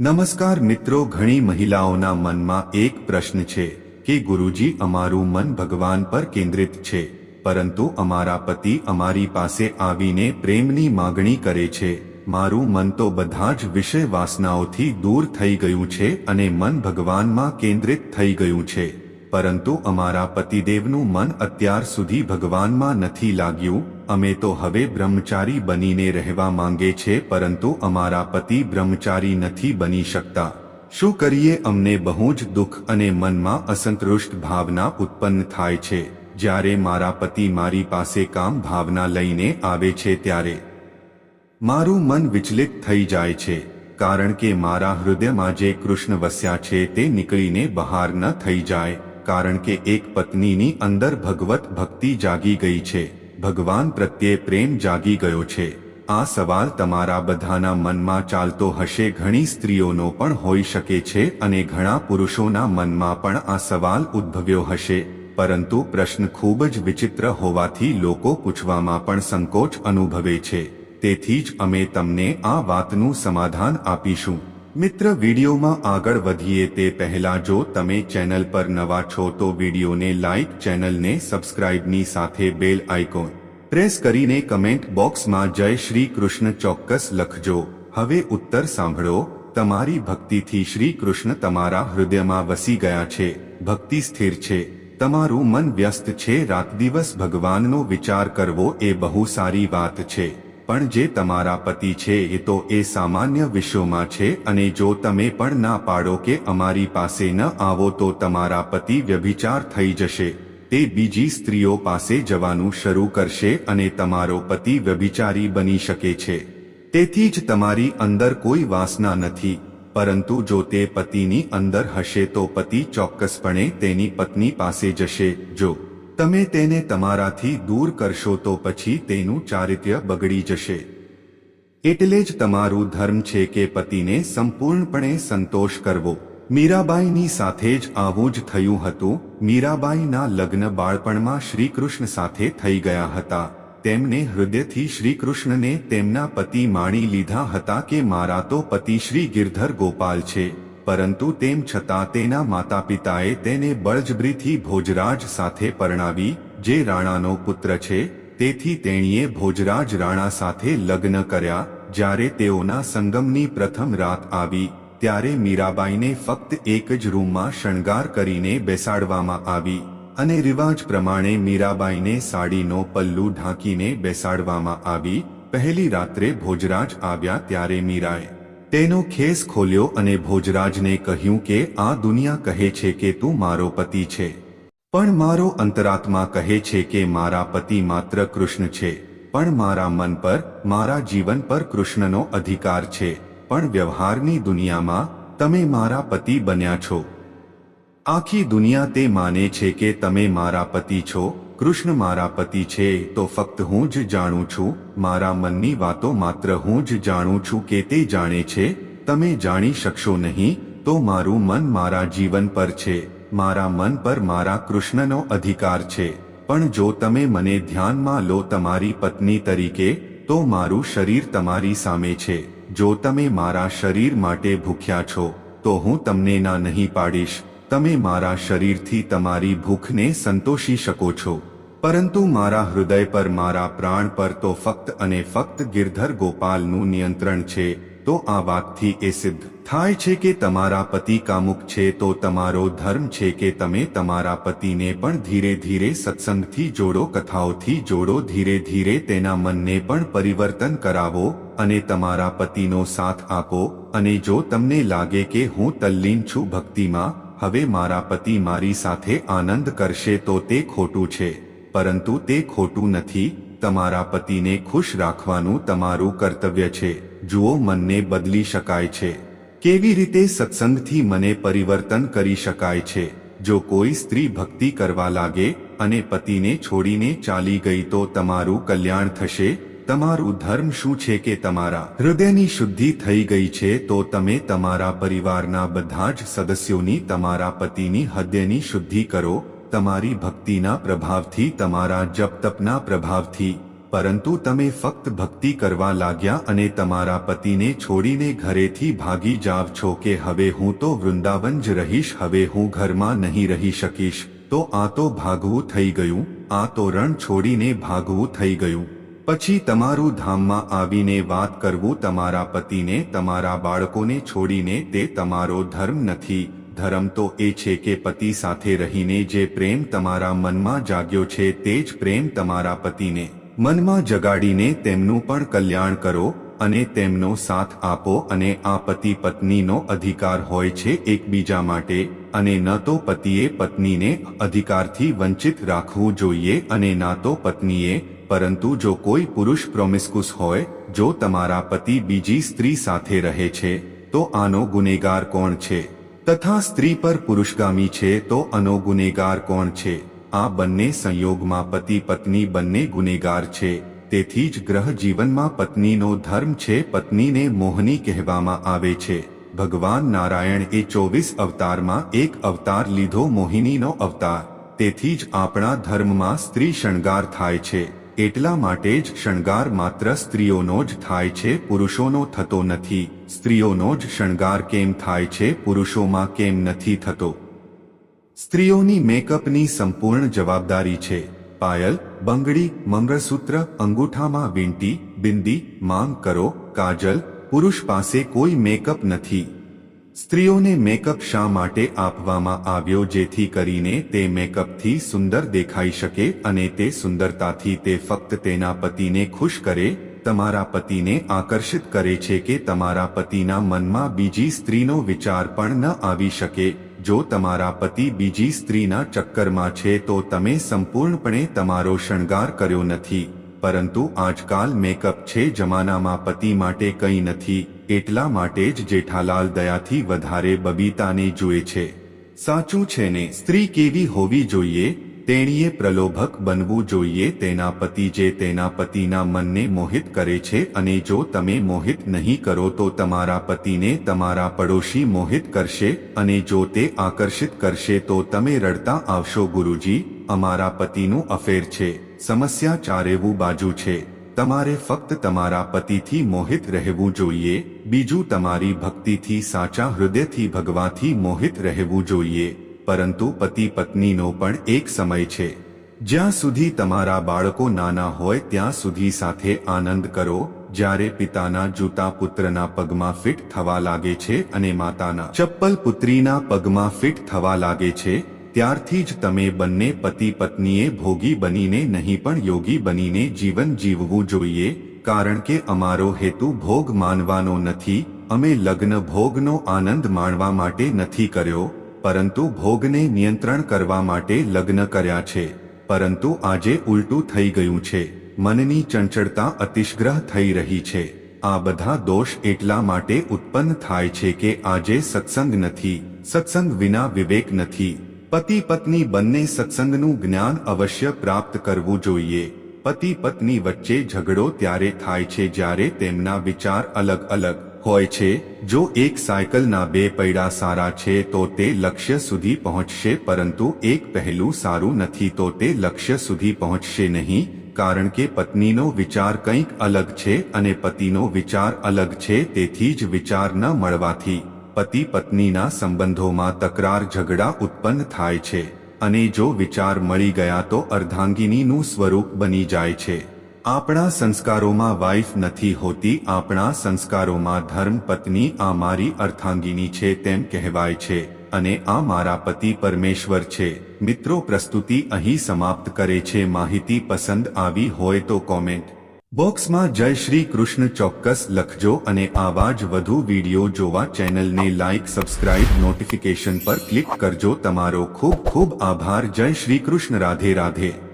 નમસ્કાર મિત્રો, ઘણી મહિલાઓના મનમાં એક પ્રશ્ન છે કે ગુરુજી, અમારું મન ભગવાન પર કેન્દ્રિત છે, પરંતુ અમારા પતિ અમારી પાસે આવીને પ્રેમની માગણી કરે છે. મારું મન તો બધા જ વિષય વાસનાઓથી દૂર થઈ ગયું છે અને મન ભગવાનમાં કેન્દ્રિત થઈ ગયું છે. પરંતુ અમારા પતિદેવનું મન અત્યાર સુધી ભગવાનમાં નથી લાગ્યું અમે તો હવે બ્રહ્મચારી બનીને રહેવા માંગે છે, પરંતુ અમારા પતિ બ્રહ્મચારી નથી બની શકતા. શું કરીએ? અમને બહુ જ દુઃખ અને મનમાં અસંતૃષ્ટ ભાવના ઉત્પન્ન થાય છે. જ્યારે મારા પતિ મારી પાસે કામ ભાવના લઈને આવે છે ત્યારે મારું મન વિચલિત થઈ જાય છે, કારણ કે મારા હૃદયમાં જે કૃષ્ણ વસ્યા છે તે નીકળીને બહાર ન થઈ જાય, કારણ કે એક પત્નીની અંદર ભગવત ભક્તિ જાગી ગઈ છે. ભગવાન પ્રત્યે પ્રેમ જાગી ગયો છે. આ સવાલ તમારા બધાના મનમાં ચાલતો હશે. ઘણી સ્ત્રીઓનો પણ હોઈ શકે છે અને ઘણા પુરુષોના મનમાં પણ આ સવાલ ઉદ્ભવ્યો હશે. પરંતુ પ્રશ્ન ખૂબ જ વિચિત્ર હોવાથી લોકો પૂછવામાં પણ સંકોચ અનુભવે છે. તેથી જ અમે તમને આ વાતનું સમાધાન આપીશું. મિત્ર, વિડીયોમાં આગળ વધીએ તે પહેલા જો તમે ચેનલ પર નવા છો તો વિડીયોને લાઇક ચેનલને સબસ્ક્રાઇબની સાથે બેલ આઇકોન પ્રેસ કરીને કમેન્ટ બોક્સમાં જય શ્રી કૃષ્ણ ચોક્કસ લખજો. હવે ઉત્તર સાંભળો. તમારી ભક્તિથી શ્રી કૃષ્ણ તમારા હૃદયમાં વસી ગયા છે. ભક્તિ સ્થિર છે. તમારું મન વ્યસ્ત છે. રાત દિવસ ભગવાનનો વિચાર કરવો એ બહુ સારી વાત છે. પણ જે તમારા પતિ છે એ તો એ સામાન્ય વિશ્વમાં છે અને જો તમે પણ ના પાડો કે અમારી પાસે ન આવો તો તમારા પતિ વ્યભિચાર થઈ જશે. તે બીજી સ્ત્રીઓ પાસે જવાનું શરૂ કરશે અને તમારો પતિ વ્યભિચારી બની શકે છે. તેથી જ તમારી અંદર કોઈ વાસના નથી, પરંતુ જો તે પતિની અંદર હશે તો પતિ ચોક્કસપણે તેની પત્ની પાસે જશે. જો તમે તેને તમારાથી દૂર કરશો તો પછી તેનું ચારિત્ર્ય બગડી જશે. એટલે જ તમારું ધર્મ છે કે પતિને સંપૂર્ણપણે સંતોષ કરવો. મીરાબાઈની સાથે જ આવું જ થયું હતું. મીરાબાઈના લગ્ન બાળપણમાં શ્રીકૃષ્ણ સાથે થઈ ગયા હતા. તેમને હૃદયથી શ્રીકૃષ્ણને તેમના પતિ માણી લીધા હતા કે મારા તો પતિ શ્રી ગિરધર ગોપાલ છે. પરંતુ તેમ છતાં તેના માતા પિતાએ તેને બળજબરીથી ભોજરાજ સાથે પરણાવી, જે રાણાનો પુત્ર છે. તેથી તેણીએ ભોજરાજ રાણા સાથે લગ્ન કર્યા, જ્યારે તેઓના સંગમની પ્રથમ રાત આવી. ત્યારે મીરાબાઈને ફક્ત એક જ રૂમમાં શણગાર કરીને બેસાડવામાં આવી અને રિવાજ પ્રમાણે મીરાબાઈને સાડીનો પલ્લુ ઢાંકીને બેસાડવામાં આવી. પહેલી રાત્રે ભોજરાજ આવ્યા ત્યારે મીરાએ તેનો ખેસ ખોલ્યો અને ભોજરાજને કહ્યું કે, આ દુનિયા કહે છે કે તું મારો પતિ છે. પણ મારો અંતરાત્મા કહે છે કે મારા પતિ માત્ર કૃષ્ણ છે. પણ મારા મન પર, મારા જીવન પર કૃષ્ણનો અધિકાર છે. પણ વ્યવહારની દુનિયામાં તમે મારા પતિ બન્યા છો. આખી દુનિયા તે માને છે કે તમે મારા પતિ છો, કૃષ્ણ મારા પતિ છે, તો ફક્ત હું જ જાણું છું, મારા મનની વાતો માત્ર હું જ જાણું છું કે તે જાણે છે, તમે જાણી શકશો નહીં, તો મારું મન મારા જીવન પર છે, મારા મન પર મારા કૃષ્ણનો અધિકાર છે. પણ જો તમે મને ધ્યાનમાં લો તમારી પત્ની તરીકે, તો મારું શરીર તમારી સામે છે. જો તમે મારા શરીર માટે ભૂખ્યા છો, તો હું તમને ના નહીં પાડીશ. તમે મારા શરીરથી તમારી ભૂખને સંતોષી શકો છો. પરંતુ મારા હૃદય પર મારા પ્રાણ પર તો ફક્ત અને ફક્ત ગિરધર ગોપાલનું નિયંત્રણ છે, તો આ વાતથી એ સિદ્ધ થાય છે કે તમારા પતિ કામુક છે, તો તમારો ધર્મ છે કે તમે તમારા પતિને પણ ધીરે ધીરે સત્સંગથી જોડો, કથાઓથી જોડો, ધીરે ધીરે તેના મનને પણ પરિવર્તન કરાવો અને તમારા પતિનો સાથ આપો, અને જો તમને લાગે કે હું તલ્લીન છું ભક્તિમાં, હવે મારા પતિ મારી સાથે આનંદ કરશે તો તે ખોટું છે, પરંતુ તે ખોટું નથી, તમારા પતિને ખુશ રાખવાનું તમારું કર્તવ્ય છે, જુઓ મનને બદલી શકાય છે. કેવી રીતે સત્સંગથી મને પરિવર્તન કરી શકાય છે, જો કોઈ સ્ત્રી ભક્તિ કરવા લાગે, અને પતિને છોડીને ચાલી ગઈ તો તમારું કલ્યાણ થશે તમારું ધર્મ શું છે કે તમારા હૃદયની શુદ્ધિ થઈ ગઈ છે, તો તમે તમારા પરિવારના બધા જ સદસ્યોની, તમારા પતિની હૃદયની શુદ્ધિ કરો, તમારી ભક્તિના પ્રભાવથી, તમારા જપ તપના પ્રભાવથી. પરંતુ તમે ફક્ત ભક્તિ કરવા લાગ્યા અને તમારા પતિને છોડીને ઘરેથી ભાગી જાવ છો કે હવે હું તો વૃંદાવન જ રહીશ, હવે હું ઘરમાં નહીં રહી શકીશ. તો આ તો ભાગવું થઈ ગયું, આ તો રણ છોડીને ભાગવું થઈ ગયું. પછી તમારું ધામમાં આવીને વાત કરવું તમારા પતિને, તમારા બાળકોને છોડીને તે તમારો ધર્મ નથી. ધર્મ તો એ છે કે પતિ સાથે રહીને જે પ્રેમ તમારા મનમાં જાગ્યો છે તે જ પ્રેમ તમારા પતિને. મનમાં જગાડીને તેમનું પણ કલ્યાણ કરો અને તેમનો સાથ આપો અને આ પતિ પત્નીનો અધિકાર હોય છે એકબીજા માટે. અને ન તો પતિએ પત્નીને અધિકારથી વંચિત રાખવું જોઈએ અને ના તો પત્નીએ, પરંતુ જો કોઈ પુરુષ પ્રોમિસ્કુસ હોય, જો તમારા પતિ બીજી સ્ત્રી સાથે રહે છે, તો આનો ગુનેગાર કોણ છે? તથા સ્ત્રી પર પુરુષગામી છે, તો આનો ગુનેગાર કોણ છે? આ બંને સંયોગમાં પતિ પત્ની બંને ગુનેગાર છે. તેથી જ ગ્રહ જીવનમાં પત્નીનો ધર્મ છે, પત્નીને મોહની કહેવામાં આવે છે. ભગવાન નારાયણ એ ચોવીસ અવતારમાં એક અવતાર લીધો મોહિનીનો અવતાર. તેથી જ આપણા ધર્મમાં સ્ત્રી શણગાર થાય છે. એટલા માટે જ શણગાર માત્ર સ્ત્રીઓનો જ થાય છે, પુરુષોનો થતો નથી. સ્ત્રીઓનો જ શણગાર કેમ થાય છે, પુરુષોમાં કેમ નથી થતો? સ્ત્રીઓની મેકઅપની સંપૂર્ણ જવાબદારી છે. પાયલ, બંગડી, મંગળસૂત્ર, અંગૂઠામાં વીંટી, બિંદી, માંગ કરો, કાજલ પુરુષ પાસે કોઈ મેકઅપ નથી. સ્ત્રીઓને મેકઅપ શા માટે આપવામાં આવ્યો જેથી કરીને તે મેકઅપથી સુંદર દેખાઈ શકે અને તે સુંદરતાથી તે ફક્ત તેના પતિને ખુશ કરે, તમારા પતિને આકર્ષિત કરે છે કે તમારા પતિના મનમાં બીજી સ્ત્રીનો વિચાર પણ ન આવી શકે. જો તમારા પતિ બીજી સ્ત્રીના ચક્કરમાં છે તો તમે સંપૂર્ણપણે તમારો શણગાર કર્યો નથી. પરંતુ આજકાલ મેકઅપ છે જમાનામાં પતિ માટે કંઈ નથી, એટલા માટે જ જેઠાલાલ દયાથી વધારે બબીતાને જુએ છે. સાચું છે ને, સ્ત્રી કેવી હોવી જોઈએ, તેણીએ પ્રલોભક બનવું જોઈએ, તેના પતિ જે તેના પતિના મનને મોહિત કરે છે અને જો તમે મોહિત નહીં કરો તો તમારા પતિને તમારા પડોશી મોહિત કરશે અને જો તે આકર્ષિત કરશે તો તમે રડતા આવશો ગુરુજી અમારા પતિનું અફેર છે. સમસ્યા ચારેવું બાજુ છે. તમારે ફક્ત તમારા પતિથી મોહિત રહેવું જોઈએ. બીજું, તમારી ભક્તિથી સાચા હૃદયથી ભગવાથી મોહિત રહેવું જોઈએ. પરંતુ પતિ પત્નીનો પણ એક સમય છે. જ્યાં સુધી તમારા બાળકો નાના હોય, ત્યાં સુધી સાથે આનંદ કરો. જ્યારે પિતાના જૂતા પુત્રના પગમાં ફિટ થવા લાગે છે અને માતાના ચપ્પલ પુત્રીના પગમાં ફિટ થવા લાગે છે ત્યારથી જ તમે બંને પતિ પત્નીએ ભોગી બનીને નહીં પણ યોગી બનીને જીવન જીવવું જોઈએ, કારણ કે અમારો હેતુ ભોગ માનવાનો નથી, અમે લગ્ન ભોગનો આનંદ માણવા માટે નથી કર્યો, પરંતુ ભોગને નિયંત્રણ કરવા માટે લગ્ન કર્યા છે, પરંતુ આજે ઉલટું થઈ ગયું છે, મનની ચંચળતા અતિશગ્રહ થઈ રહી છે, આ બધા દોષ એટલા માટે ઉત્પન્ન થાય છે કે આજે સત્સંગ નથી, સત્સંગ વિના વિવેક નથી. પતિ પત્ની બંને સત્સંગનું જ્ઞાન અવશ્ય પ્રાપ્ત કરવું જોઈએ. પતિ પત્ની વચ્ચે ઝઘડો ત્યારે થાય છે જ્યારે તેમના વિચાર અલગ અલગ હોય છે. જો એક સાયકલના બે પૈડા સારા છે તો તે લક્ષ્ય સુધી પહોંચશે પરંતુ એક પહેલું સારું નથી તો તે લક્ષ્ય સુધી પહોંચશે નહીં, કારણ કે પત્નીનો વિચાર કંઈક અલગ છે અને પતિનો વિચાર અલગ છે તેથી જ વિચાર ન મળવાથી. પતિ પત્નીના સંબંધોમાં તકરાર ઝઘડા ઉત્પન્ન થાય છે અને જો વિચાર મળી ગયા તો અર્ધાંગીનીનું સ્વરૂપ બની જાય છે. આપણા સંસ્કારોમાં વાઇફ નથી હોતી, આપણા સંસ્કારોમાં ધર્મ પત્ની આ મારી અર્થાંગીની છે તેમ કહેવાય છે અને આ મારા પતિ પરમેશ્વર છે. મિત્રો, પ્રસ્તુતિ અહીં સમાપ્ત કરે છે. માહિતી પસંદ આવી હોય તો કોમેન્ટ બોક્સમાં જય શ્રી કૃષ્ણ ચોક્કસ લખજો અને આવા જ વધુ વીડિયો જોવા ચેનલને લાઇક સબસ્ક્રાઇબ, નોટિફિકેશન પર ક્લિક કરજો. તમારો ખૂબ ખૂબ આભાર. જય શ્રી કૃષ્ણ. રાધે રાધે.